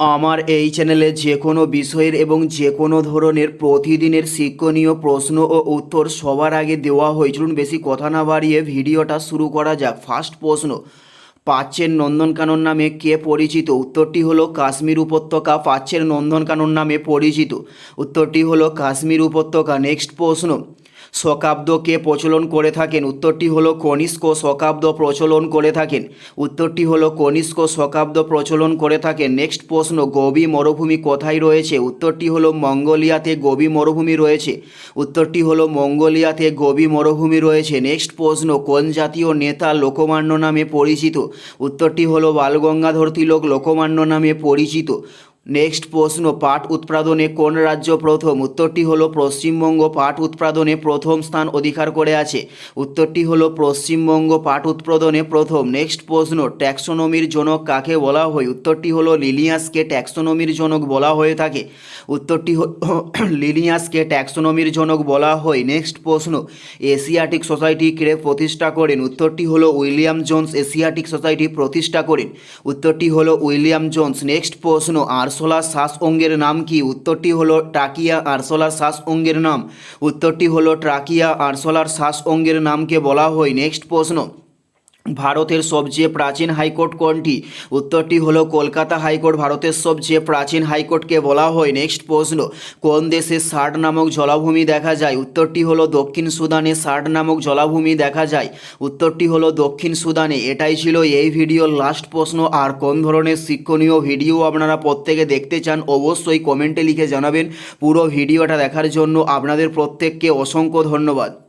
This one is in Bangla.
আমার এই চ্যানেলে যে কোনো বিষয়ের এবং যে কোনো ধরনের প্রতিদিনের শিক্ষণীয় প্রশ্ন ও উত্তর সবার আগে দেওয়া হয় চলুন বেশি কথা না বাড়িয়ে ভিডিওটা শুরু করা যাক। ফার্স্ট প্রশ্ন পাচ্ছের নন্দনকানন নামে কে পরিচিত? উত্তরটি হলো কাশ্মীর উপত্যকা পাচ্ছের নন্দনকানন নামে পরিচিত। উত্তরটি হলো কাশ্মীর উপত্যকা। নেক্সট প্রশ্ন শকাব্দকে প্রচলন করে থাকেন? উত্তরটি হলো কনিষ্ক শকাব্দ প্রচলন করে থাকেন। উত্তরটি হলো কনিষ্ক শকাব্দ প্রচলন করে থাকেন। নেক্সট প্রশ্ন, গবি মরুভূমি কোথায় রয়েছে? উত্তরটি হলো মঙ্গোলিয়াতে গবি মরুভূমি রয়েছে। উত্তরটি হলো মঙ্গোলিয়াতে গবি মরুভূমি রয়েছে। নেক্সট প্রশ্ন, কোন জাতীয় নেতা লোকমান্য নামে পরিচিত? উত্তরটি হলো বালগঙ্গাধর তিলক লোকমান্য নামে পরিচিত। নেক্সট প্রশ্ন পাট উৎপাদনে কোন রাজ্য প্রথম? উত্তরটি হলো পশ্চিমবঙ্গ পাট উৎপাদনে প্রথম স্থান অধিকার করে আছে। উত্তরটি হলো পশ্চিমবঙ্গ পাট উৎপাদনে প্রথম। নেক্সট প্রশ্ন ট্যাক্সোনমির জনক কাকে বলা হয়? উত্তরটি হলো লিলিয়াসকে ট্যাক্সোনমির জনক বলা হয়ে থাকে। উত্তরটি হল লিলিয়াসকে ট্যাক্সোনমির জনক বলা হয়। নেক্সট প্রশ্ন এশিয়াটিক সোসাইটি কে প্রতিষ্ঠা করেন? উত্তরটি হলো উইলিয়াম জোন্স এশিয়াটিক সোসাইটি প্রতিষ্ঠা করেন। উত্তরটি হলো উইলিয়াম জোন্স। নেক্সট প্রশ্ন আরসোলা শ্বাস অঙ্গের নাম কি? উত্তরটি হলো ট্রাকিয়া আরসোলার শ্বাস অঙ্গের নাম। উত্তরটি হলো ট্রাকিয়া আরসোলার শ্বাস অঙ্গের নামকে বলা হয়। নেক্সট প্রশ্ন। ভারতের সবচেয়ে প্রাচীন হাইকোর্ট কোনটি? উত্তরটি হলো কলকাতা হাইকোর্ট। ভারতের সবচেয়ে প্রাচীন হাইকোর্টকে বলা হয় নেক্সট প্রশ্ন, কোন দেশে ষাট নামক জলাভূমি দেখা যায়? উত্তরটি হলো দক্ষিণ সুদানে ষাট নামক জলাভূমি দেখা যায়। উত্তরটি হলো দক্ষিণ সুদানে। এটাই ছিল এই ভিডিওর লাস্ট প্রশ্ন। আর কোন ধরনের শিক্ষণীয় ভিডিও আপনারা প্রত্যেকে দেখতে চান, অবশ্যই কমেন্টে লিখে জানাবেন। পুরো ভিডিওটা দেখার জন্য আপনাদের প্রত্যেককে অসংখ্য ধন্যবাদ।